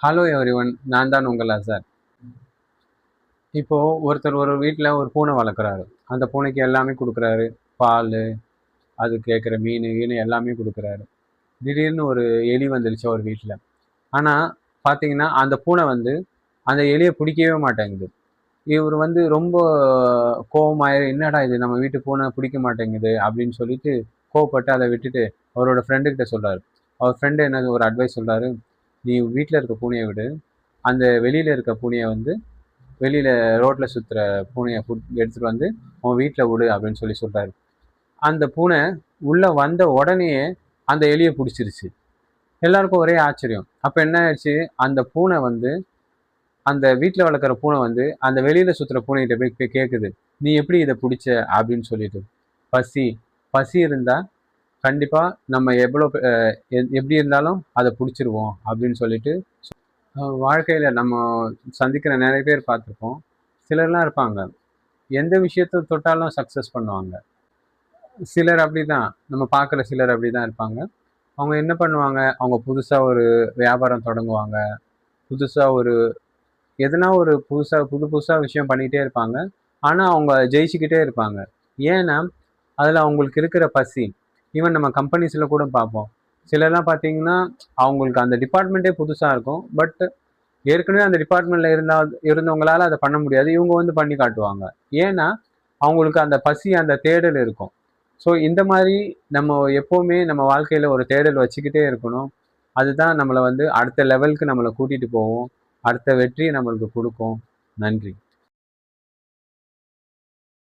Hello every one நான் தான் உங்கள் சார் இப்போது ஒருத்தர் ஒரு வீட்டில் ஒரு பூனை வளர்க்குறாரு. அந்த பூனைக்கு எல்லாமே கொடுக்குறாரு. பால் அது கேட்குற மீன் மீன் எல்லாமே கொடுக்குறாரு. திடீர்னு ஒரு எலி வந்துடுச்சு ஒரு வீட்டில் ஆனால் பார்த்தீங்கன்னா அந்த பூனை வந்து அந்த எலியை பிடிக்கவே மாட்டேங்குது. இவர் வந்து ரொம்ப கோவமாயிரு என்னடா இது? நம்ம வீட்டு பூனை பிடிக்க மாட்டேங்குது அப்படின்னு சொல்லிட்டு கோவப்பட்டு அதை விட்டுட்டு அவரோட ஃப்ரெண்டுக்கிட்ட சொல்கிறாரு அவர் ஃப்ரெண்டு என்னது? ஒரு அட்வைஸ் சொல்கிறாரு நீ வீட்டில் இருக்க பூனையை விடு. அந்த வெளியில் இருக்க பூனையை வந்து வெளியில் ரோட்டில் சுற்றுற பூனையை ஃபுட் எடுத்துகிட்டு வந்து உன் வீட்டில் விடு அப்படின்னு சொல்லி சொல்கிறாரு அந்த பூனை உள்ளே வந்த உடனேயே அந்த எலியை பிடிச்சிருச்சு. எல்லாருக்கும் ஒரே ஆச்சரியம். அப்போ என்ன ஆயிடுச்சு? அந்த பூனை வந்து அந்த வீட்டில் வளர்க்குற பூனை வந்து அந்த வெளியில் சுற்றுற பூனைகிட்ட போய் போய் கேட்குது நீ எப்படி இதை பிடிச்ச? அப்படின்னு சொல்லிட்டு. பசி. பசி இருந்தால் கண்டிப்பாக நம்ம எவ்வளோ பெ- எ- எப்படி இருந்தாலும் அதை பிடிச்சிருவோம் அப்படின்னு சொல்லிட்டு வாழ்க்கையில் நம்ம சந்திக்கிற நிறைய பேர் பார்த்துருப்போம். சிலர்லாம் இருப்பாங்க. எந்த விஷயத்தை தொட்டாலும் சக்ஸஸ் பண்ணுவாங்க. சிலர் அப்படி தான் நம்ம பார்க்குற சிலர் அப்படி தான் இருப்பாங்க. அவங்க என்ன பண்ணுவாங்க? அவங்க புதுசாக ஒரு வியாபாரம் தொடங்குவாங்க. புதுசாக ஒரு எதனா ஒரு புதுசாக புது புதுசாக விஷயம் பண்ணிகிட்டே இருப்பாங்க. ஆனால் அவங்க ஜெயிச்சுக்கிட்டே இருப்பாங்க. ஏன்னா அதில் அவங்களுக்கு இருக்கிற பசி ஈவன் நம்ம கம்பெனிஸில் கூட பார்ப்போம். சிலர்லாம் பார்த்தீங்கன்னா அவங்களுக்கு அந்த டிபார்ட்மெண்ட்டே புதுசாக இருக்கும். பட் ஏற்கனவே அந்த டிபார்ட்மெண்ட்டில் இருந்தா இருந்தவங்களால அதை பண்ண முடியாது. இவங்க வந்து பண்ணி காட்டுவாங்க. ஏன்னா அவங்களுக்கு அந்த பசி அந்த தேடல் இருக்கும். ஸோ இந்த மாதிரி நம்ம எப்போவுமே நம்ம வாழ்க்கையில் ஒரு தேடல் வச்சுக்கிட்டே இருக்கணும். அதுதான் நம்மளை வந்து அடுத்த லெவலுக்கு நம்மளை கூட்டிகிட்டு போவோம் அடுத்த வெற்றியை நம்மளுக்கு கொடுக்கும். நன்றி.